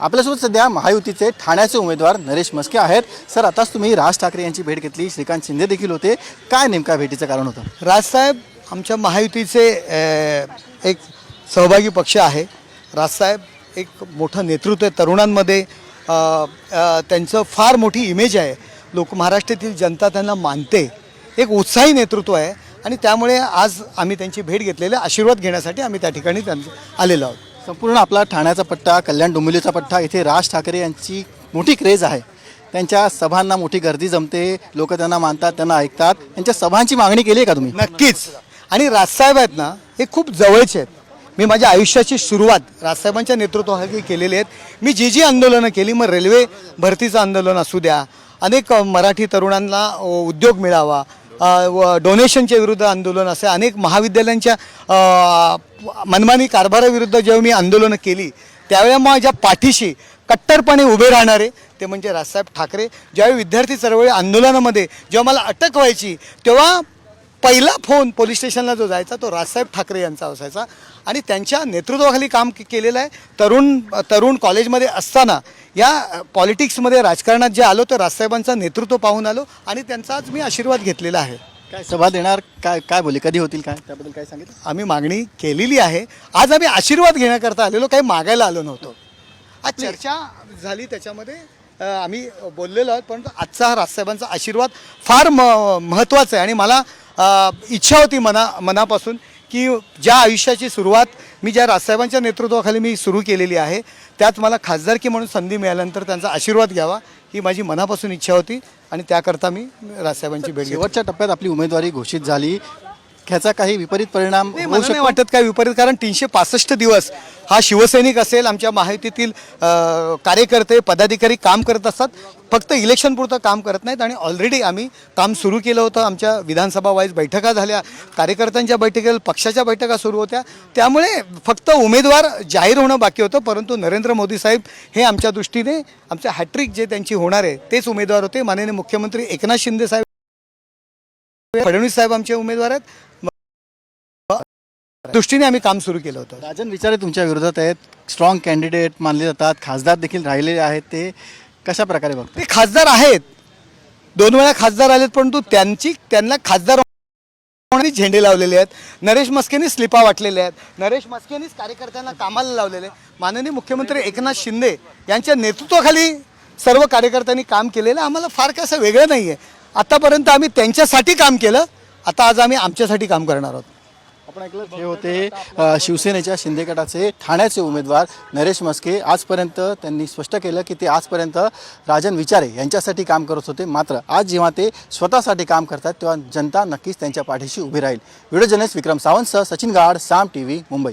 आपल्यासोबत सध्या महायुतीचे ठाण्याचे उमेदवार नरेश मस्के आहेत. सर आताच तुम्ही राज ठाकरे यांची भेट घेतली. श्रीकांत शिंदे देखील होते. काय नेमका भेटीचं कारण होतं? राजसाहेब आमच्या महायुतीचे अ, एक सहभागी पक्ष आहे. राजसाहेब एक मोठं नेतृत्व आहे तरुणांमध्ये. अ, अ, त्यांचं फार मोठी इमेज आहे. लोक महाराष्ट्रातील जनता त्यांना मानते. एक उत्साही नेतृत्व आहे. आणि त्यामुळे आज आम्ही त्यांची भेट घेतलेली. आशीर्वाद घेण्यासाठी आम्ही त्या ठिकाणी त्यांचं आलेलो आहोत. संपूर्ण आपला ठाण्याचा पट्टा कल्याण डोंबिवलीचा पट्टा इथे राज ठाकरे यांची मोठी क्रेज आहे. त्यांच्या सभांना मोठी गर्दी जमते. लोक त्यांना मानतात त्यांना ऐकतात. त्यांच्या सभांची मागणी केली आहे का तुम्ही? नक्कीच. आणि राजसाहेब आहेत ना हे खूप जवळचे आहेत. मी माझ्या आयुष्याची सुरुवात राजसाहेबांच्या नेतृत्वाखाली केलेली आहेत. मी जी जी आंदोलनं केली मग रेल्वे भरतीचं आंदोलन असू द्या अनेक मराठी तरुणांना उद्योग मिळावा व डोनेशनच्या विरुद्ध आंदोलन असे अनेक महाविद्यालयांच्या मनमानी कारभाराविरुद्ध जेव्हा मी आंदोलनं केली त्यावेळेला माझ्या पाठीशी कट्टरपणे उभे राहणारे ते म्हणजे राजसाहेब ठाकरे ज्यावेळी विद्यार्थी चळवळी आंदोलनामध्ये जेव्हा मला अटक व्हायची तेव्हा पहिला फोन पोलीस स्टेशनला जो जायचा तो राजसाहेब ठाकरे यांचा असायचा. आणि त्यांच्या नेतृत्वाखाली काम केलेलं आहे. तरुण तरुण कॉलेजमध्ये असताना या पॉलिटिक्समध्ये राजकारणात जे आलो तर राजसाहेबांचं नेतृत्व पाहून आलो आणि त्यांचा आज मी आशीर्वाद घेतलेला आहे. काय सभा देणार? काय काय बोले कधी होतील काय? त्याबद्दल काय सांगितलं? आम्ही मागणी केलेली आहे. आज आम्ही आशीर्वाद घेण्याकरता आलेलो काही मागायला आलो नव्हतो. आज चर्चा झाली त्याच्यामध्ये. आम्ही बोललेलो आहोत परंतु आजचा हा राजसाहेबांचा आशीर्वाद फार म महत्त्वाचा आहे. आणि मला इच्छा होती मना मनापासून की ज्या आयुष्याची सुरुवात मी ज्या राजसाहेबांच्या नेतृत्वाखाली मी सुरू केलेली आहे त्यात मला खासदारकी म्हणून संधी मिळाल्यानंतर त्यांचा आशीर्वाद घ्यावा ही माझी मनापासून इच्छा होती आणि त्याकरता मी राजसाहेबांची भेट शेवटच्या टप्प्यात आपली उमेदवारी घोषित झाली. ह्याचा काही विपरीत परिणाम नाही, होऊ मला नाही शकतो? वाटत काय विपरीत कारण तीनशे पासष्ट दिवस हा शिवसैनिक असेल आमच्या महायुतीतील अ, कार्यकर्ते पदाधिकारी काम करत असतात फक्त इलेक्शनपुरतं काम करत नाहीत आणि ऑलरेडी आम्ही काम सुरू केलं होतं. आमच्या विधानसभा वाईज बैठका झाल्या कार्यकर्त्यांच्या बैठकीला पक्षाच्या बैठका सुरू होत्या. त्यामुळे फक्त उमेदवार जाहीर होणं बाकी होतं परंतु नरेंद्र मोदी साहेब हे आमच्या दृष्टीने आमच्या हॅट्रिक जे त्यांची होणार आहे तेच उमेदवार होते. माननीय मुख्यमंत्री एकनाथ शिंदे साहेब फडणवीस साहेब आमचे उमेदवार आहेत. दृष्टीने आम्ही काम सुरू केलं होतं. राजन विचारे तुमच्या विरोधात आहेत. स्ट्रॉंग कॅन्डिडेट मानले जातात. खासदार देखील राहिलेले आहेत. ते कशा प्रकारे बघतात? ते खासदार आहेत. दोन वेळा खासदार आलेत परंतु त्यांची त्यांना खासदार झेंडे लावलेले आहेत. नरेश मस्केनी स्लिपा वाटलेले आहेत. नरेश मस्केनीच कार्यकर्त्यांना कामाला लावलेले. माननीय मुख्यमंत्री एकनाथ शिंदे यांच्या नेतृत्वाखाली सर्व कार्यकर्त्यांनी काम केलेलं आहे. आम्हाला फार काय असं वेगळं नाही आहे आतापर्यंत आम्ही त्यांच्यासाठी काम केलं. आता आज आम्ही आमच्यासाठी काम करणार आहोत. आपण ऐकलं हे होते अ, शिवसेनेच्या शिंदे गटाचे ठाण्याचे उमेदवार नरेश मस्के. आजपर्यंत त्यांनी स्पष्ट केलं की ते आजपर्यंत राजन विचारे यांच्यासाठी काम करत होते. मात्र आज जेव्हा ते स्वतःसाठी काम करतात तेव्हा जनता नक्कीच त्यांच्या पाठीशी उभी राहील. व्हिडिओ जर्नलिस्ट विक्रम सावंतसह सचिन गाड साम टी व्ही मुंबई.